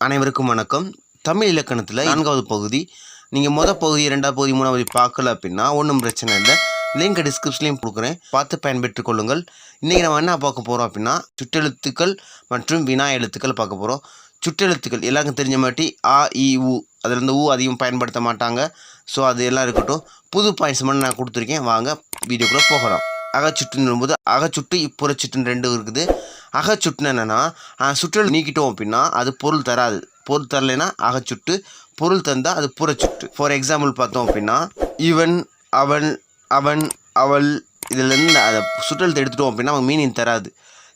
அனைவருக்கும் வணக்கம். தமிழ் இலக்கணத்தில் நான்காவது பகுதி. நீங்கள் மொதல் பகுதி ரெண்டாவது பகுதி மூணாவது பார்க்கல அப்படின்னா ஒன்றும் பிரச்சனை இல்லை. லிங்க் டிஸ்கிரிப்ஷன்லையும் கொடுக்குறேன். பார்த்து பயன்பெற்றுக் கொள்ளுங்கள். இன்றைக்கி நம்ம என்ன பார்க்க போகிறோம் அப்படின்னா சுற்றெழுத்துக்கள் மற்றும் வினா எழுத்துக்கள் பார்க்க போகிறோம் சுற்றெழுத்துக்கள் எல்லாருக்கும் தெரிஞ்ச மாட்டி ஆ இ உ. அதில் இருந்து ஊ அதிகம் பயன்படுத்த மாட்டாங்க. ஸோ அது எல்லாம் இருக்கட்டும். புது பாயிண்ட்ஸ் மட்டும் நான் கொடுத்துருக்கேன். வாங்க வீடியோக்குள்ளே போகலாம். அகச்சுட்டுன்னும் போது அகச்சுட்டு புறச்சுட்டுன்னு ரெண்டு இருக்குது. அகச்சுட்டுன்னு என்னென்னா சுற்றல் நீக்கிட்டோம் அப்படின்னா அது பொருள் தராது. பொருள் தரலைன்னா அகச்சுட்டு பொருள் தந்தால் அது புறச்சுட்டு. ஃபார் எக்ஸாம்பிள் பார்த்தோம் அப்படின்னா இவன் அவன் அவன் அவள் இதுலேருந்து அதை சுற்றலத்தை எடுத்துட்டோம் அப்படின்னா அவங்க மீனிங் தராது.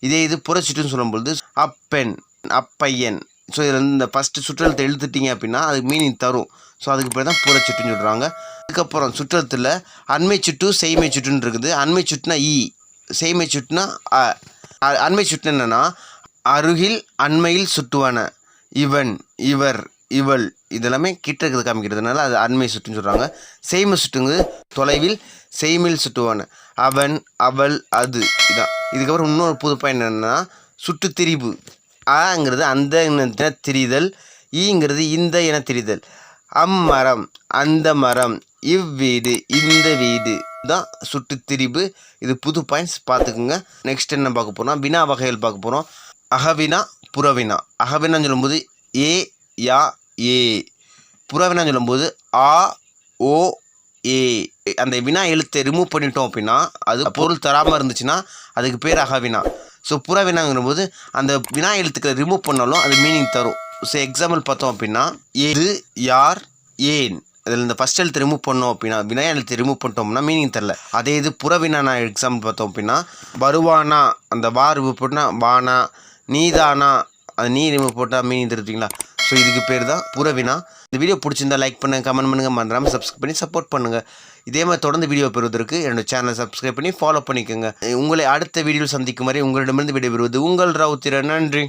இதே இது புறச்சுட்டுன்னு சொல்லும்பொழுது அப்பெண் அப்பையன் ஸோ இதில் இந்த ஃபஸ்ட்டு சுற்றுலத்தை எழுத்துட்டீங்க அப்படின்னா அதுக்கு மீனிங் தரும். ஸோ அதுக்கு பேர் தான் புறச்சுட்டுன்னு சொல்கிறாங்க அதுக்கப்புறம் சுற்றத்தில் அண்மை சுட்டு செய்மை சுட்டுன்னு இருக்குது. அண்மை சுட்டுனா இ செய்மை சுட்டுனா அ. அண்மை சுட்டு என்னென்னா அருகில் அண்மையில் சுட்டுவான இவன் இவர் இவள் இதெல்லாமே கிட்ட இருக்கிறது காமிக்கிறதுனால அது அண்மை சுட்டுன்னு சொல்கிறாங்க செய்மை சுட்டுங்கிறது தொலைவில் செய்மையில் சுட்டுவான அவன் அவள் அது. இதான். இதுக்கப்புறம் இன்னொரு புது பயன் என்னன்னா சுட்டு திரிபு. ஆங்கிறது அந்த என திரிதல் ஈங்கிறது இந்த என திரிதல். அம்மரம் அந்த மரம் இவ்வீடு இந்த வீடு. தான் சுட்டு திரிபு இது புது பாயிண்ட்ஸ் பார்த்துக்குங்க. நெக்ஸ்ட் என்ன பார்க்க போகிறோம் வினா வகைகள் பார்க்க போகிறோம் அகவினா புறவினா. அகவினான்னு சொல்லும்போது ஏ யா ஏ. புறவினான்னு சொல்லும்போது ஆ ஓ ஏ. அந்த வினா எழுத்தை ரிமூவ் பண்ணிட்டோம் அப்படின்னா அது பொருள் தராமல் இருந்துச்சுன்னா அதுக்கு பேர் அகவினா. ஸோ புறவினாங்கிறபோது அந்த வினா எழுத்துக்களை ரிமூவ் பண்ணாலும் அது மீனிங் தரும். ஸோ எக்ஸாம்பிள் பார்த்தோம் அப்படின்னா ஏது யார் ஏன்? அதில் இந்த ஃபஸ்ட் எழுத்து ரிமூவ் பண்ணோம் அப்படின்னா வினா எழுத்து ரிமூவ் பண்ணிட்டோம்னா மீனிங் தெரில அதே இது புறவினா நான் எக்ஸாம்பிள் பார்த்தோம் அப்படின்னா வருவானா அந்த வா ரிமூவ் போட்டால் வானா நீதானா அது நீ ரிமூவ் போட்டால் மீனிங் தருவீங்களா ஸோ இதுக்கு பேர் தான் புறவினா. இந்த வீடியோ பிடிச்சிருந்தா லைக் பண்ணுங்கள் கமெண்ட் பண்ணுங்கள் மறந்துடாமல் சப்ஸ்கிரைப் பண்ணி சப்போர்ட் பண்ணுங்கள் இதே மாதிரி தொடர்ந்து வீடியோ பெறுவதற்கு என்னோட சேனலை சப்ஸ்கிரைப் பண்ணி ஃபாலோ பண்ணிக்கோங்க. உங்களை அடுத்த வீடியோவில் சந்திக்கும் வரை உங்களிடமிருந்து விடைபெறுவது உங்கள் ரவுத்திர. நன்றி.